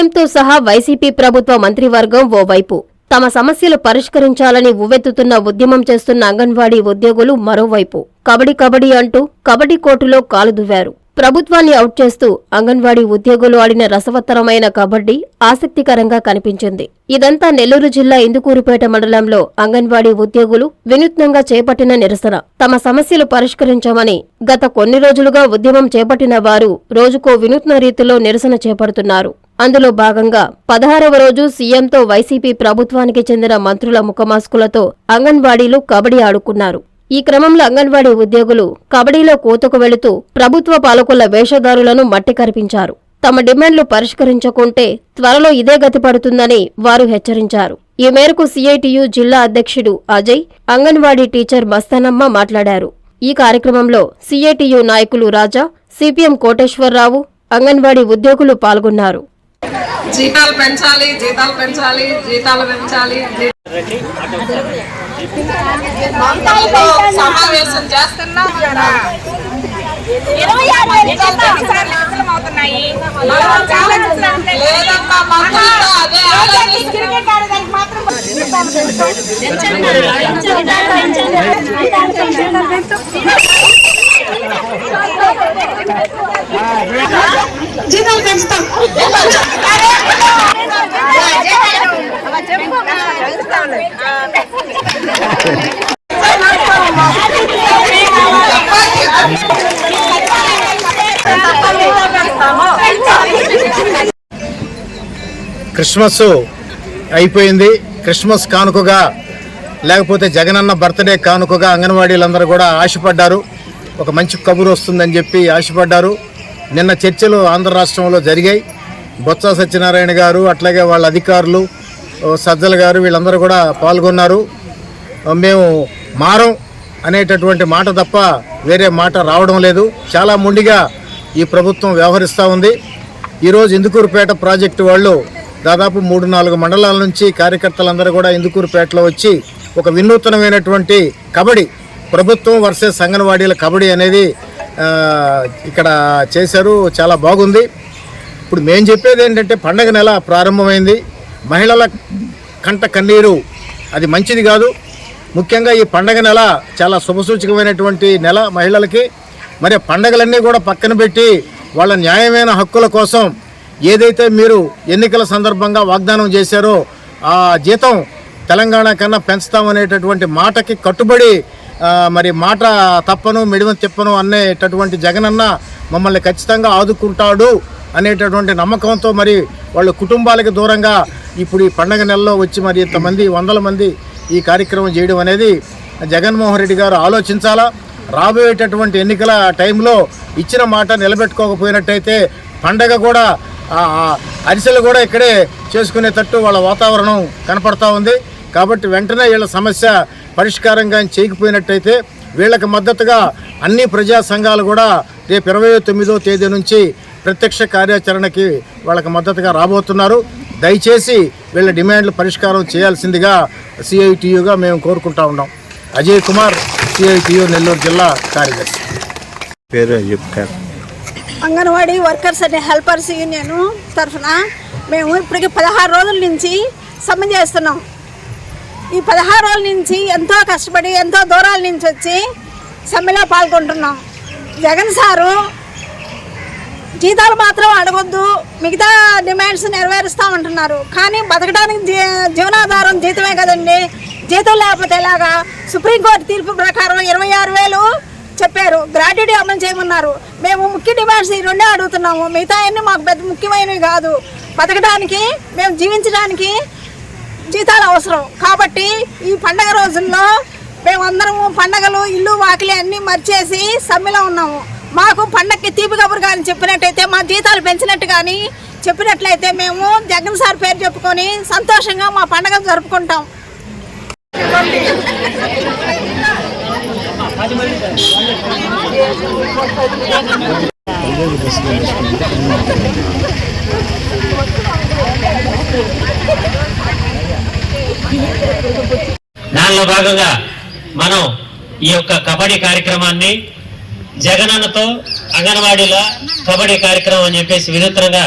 సీఎంతో సహా వైసీపీ ప్రభుత్వ మంత్రివర్గం ఓవైపు. తమ సమస్యలు పరిష్కరించాలని ఉవ్వెత్తుతున్న ఉద్యమం చేస్తున్న అంగన్వాడీ ఉద్యోగులు మరోవైపు. కబడి కబడి అంటూ కబడ్డీ కోర్టులో కాలుదువ్వారు ప్రభుత్వాన్ని అవుట్ చేస్తూ అంగన్వాడీ ఉద్యోగులు ఆడిన రసవత్తరమైన కబడ్డీ ఆసక్తికరంగా కనిపించింది. ఇదంతా నెల్లూరు జిల్లా ఇందుకూరుపేట మండలంలో అంగన్వాడీ ఉద్యోగులు వినూత్నంగా చేపట్టిన నిరసన. తమ సమస్యలు పరిష్కరించమని గత కొన్ని రోజులుగా ఉద్యమం చేపట్టిన వారు రోజుకో వినూత్న రీతిలో నిరసన చేపడుతున్నారు. అందులో భాగంగా పదహారవ రోజు సీఎంతో వైసీపీ ప్రభుత్వానికి చెందిన మంత్రుల ముఖమాస్కులతో అంగన్వాడీలు కబడ్డీ ఆడుకున్నారు. ఈ క్రమంలో అంగన్వాడీ ఉద్యోగులు కబడ్డీలో కోతకు వెళుతూ ప్రభుత్వ పాలకుల వేషధారులను మట్టి కరిపించారు. తమ డిమాండ్లు పరిష్కరించకుంటే త్వరలో ఇదే గతి పడుతుందని వారు హెచ్చరించారు. ఈ మేరకు సిఐటియు జిల్లా అధ్యక్షుడు అజయ్ అంగన్వాడీ టీచర్ మస్తానమ్మ మాట్లాడారు. ఈ కార్యక్రమంలో సిఐటియు నాయకులు రాజా సిపిఎం కోటేశ్వరరావు అంగన్వాడీ ఉద్యోగులు పాల్గొన్నారు. జీతాలు పెంచాలి జీతాలు పెంచాలి జీతాలు పెంచాలి సమావేశం చేస్తున్నాం. జీతాలు పెంచుతాం క్రిస్మస్ అయిపోయింది. క్రిస్మస్ కానుకగా లేకపోతే జగనన్న బర్త్డే కానుకగా అంగన్వాడీలందరూ కూడా ఆశపడ్డారు. ఒక మంచి కబురు వస్తుందని చెప్పి ఆశపడ్డారు. నిన్న చర్చలు ఆంధ్ర రాష్ట్రంలో జరిగాయి. బొత్స సత్యనారాయణ గారు అట్లాగే వాళ్ళ అధికారులు సజ్జల గారు వీళ్ళందరూ కూడా పాల్గొన్నారు. మేము మారం అనేటటువంటి మాట తప్ప వేరే మాట రావడం లేదు. చాలా ముండిగా ఈ ప్రభుత్వం వ్యవహరిస్తూ ఉంది. ఈరోజు ఇందుకూరుపేట ప్రాజెక్టు వాళ్ళు దాదాపు మూడు నాలుగు మండలాల నుంచి కార్యకర్తలందరూ కూడా ఇందుకూరుపేటలో వచ్చి ఒక వినూతనమైనటువంటి కబడ్డీ ప్రభుత్వం వర్సెస్ అంగన్వాడీల కబడ్డీ అనేది ఇక్కడ చేశారు చాలా బాగుంది. ఇప్పుడు మేము చెప్పేది ఏంటంటే పండగ నెల ప్రారంభమైంది. మహిళల కంట కన్నీరు అది మంచిది కాదు. ముఖ్యంగా ఈ పండగ నెల చాలా శుభసూచకమైనటువంటి నెల మహిళలకి. మరి పండగలన్నీ కూడా పక్కన పెట్టి వాళ్ళ న్యాయమైన హక్కుల కోసం ఏదైతే మీరు ఎన్నికల సందర్భంగా వాగ్దానం చేశారో ఆ జీతం తెలంగాణ కన్నా పెంచుతామనేటటువంటి మాటకి కట్టుబడి మరి మాట తప్పను మిడిమ తిప్పను అనేటటువంటి జగనన్న మమ్మల్ని ఖచ్చితంగా ఆదుకుంటాడు అనేటటువంటి నమ్మకంతో మరి వాళ్ళ కుటుంబాలకు దూరంగా ఇప్పుడు ఈ పండగ నెలలో వచ్చి మరి ఇంతమంది వందల మంది ఈ కార్యక్రమం చేయడం అనేది జగన్మోహన్ రెడ్డి గారు ఆలోచించాలా? రాబోయేటటువంటి ఎన్నికల టైంలో ఇచ్చిన మాట నిలబెట్టుకోకపోయినట్టయితే పండగ కూడా అరిసెలు కూడా ఇక్కడే చేసుకునేటట్టు వాళ్ళ వాతావరణం కనపడతా ఉంది. కాబట్టి వెంటనే వీళ్ళ సమస్య పరిష్కారం కానీ చేయకపోయినట్టయితే వీళ్ళకి మద్దతుగా అన్ని ప్రజా సంఘాలు కూడా రేపు ఇరవై తొమ్మిదో తేదీ నుంచి ప్రత్యక్ష కార్యాచరణకి వాళ్ళకి మద్దతుగా రాబోతున్నారు. దయచేసి వీళ్ళ డిమాండ్లు పరిష్కారం చేయాల్సిందిగా సిఐటియుగా మేము కోరుకుంటా ఉన్నాం. అజయ్ కుమార్ సిఐటియు నెల్లూరు జిల్లా కార్యదర్శి. పేరు అంగన్వాడీ వర్కర్స్ అనే హెల్పర్స్ యూనియన్ తరఫున మేము ఇప్పటికి పదహారు రోజుల నుంచి సమ్మె చేస్తున్నాం. ఈ పదహారు రోజుల నుంచి ఎంతో కష్టపడి ఎంతో దూరాల నుంచి వచ్చి సమ్మెలో పాల్గొంటున్నాం. జగన్ సారు జీతాలు మాత్రం అడగొద్దు మిగతా డిమాండ్స్ నెరవేరుస్తామంటున్నారు. కానీ బతకడానికి జీ జీవనాధారం జీతమే కదండి. జీతం లేకపోతే ఎలాగా? సుప్రీంకోర్టు తీర్పు ప్రకారం ఇరవై ఆరు వేలు చెప్పారు. గ్రాట్యుటీ అమలు చేయమన్నారు. మేము ముఖ్య డిమాండ్స్ ఈ రెండే అడుగుతున్నాము. మిగతా అన్ని మాకు పెద్ద ముఖ్యమైనవి కాదు. బతకడానికి మేము జీవించడానికి జీతాలు అవసరం. కాబట్టి ఈ పండగ రోజుల్లో మేమందరము పండగలు ఇల్లు వాకిలి అన్నీ మర్చేసి సమ్మెలో ఉన్నాము. మాకు పండగకి తీపి కబురు కానీ చెప్పినట్టయితే మా జీతాలు పెంచినట్టు కానీ చెప్పినట్లయితే మేము జగన్ సార్ పేరు చెప్పుకొని సంతోషంగా మా పండగ జరుపుకుంటాం. దానిలో భాగంగా మనం ఈ యొక్క కబడ్డీ కార్యక్రమాన్ని జగనన్నతో అంగన్వాడీల కబడ్డీ కార్యక్రమం అని చెప్పేసి వినూత్నంగా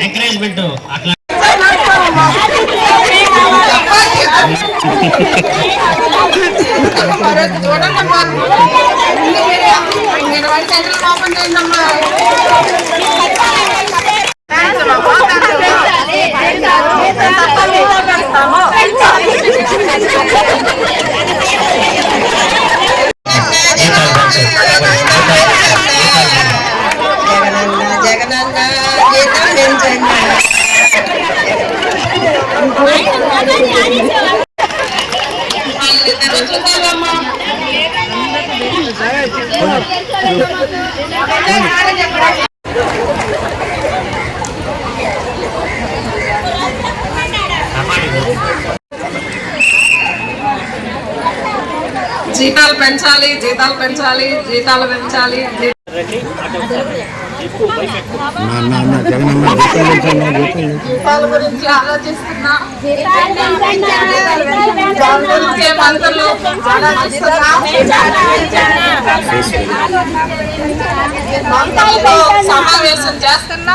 ఎంకరేజ్మెంట్ అట్లా ఇరవై సెంటర్ ఓపెన్ చేయండమ్మా జగనన్న జీతం పెంచండి జీతాలు పెంచాలి జీతాలు పెంచాలి జీతాలు పెంచాలి. జీతాల గురించి ఆలోచిస్తున్నా మంత్రులతో సమావేశం చేస్తున్నా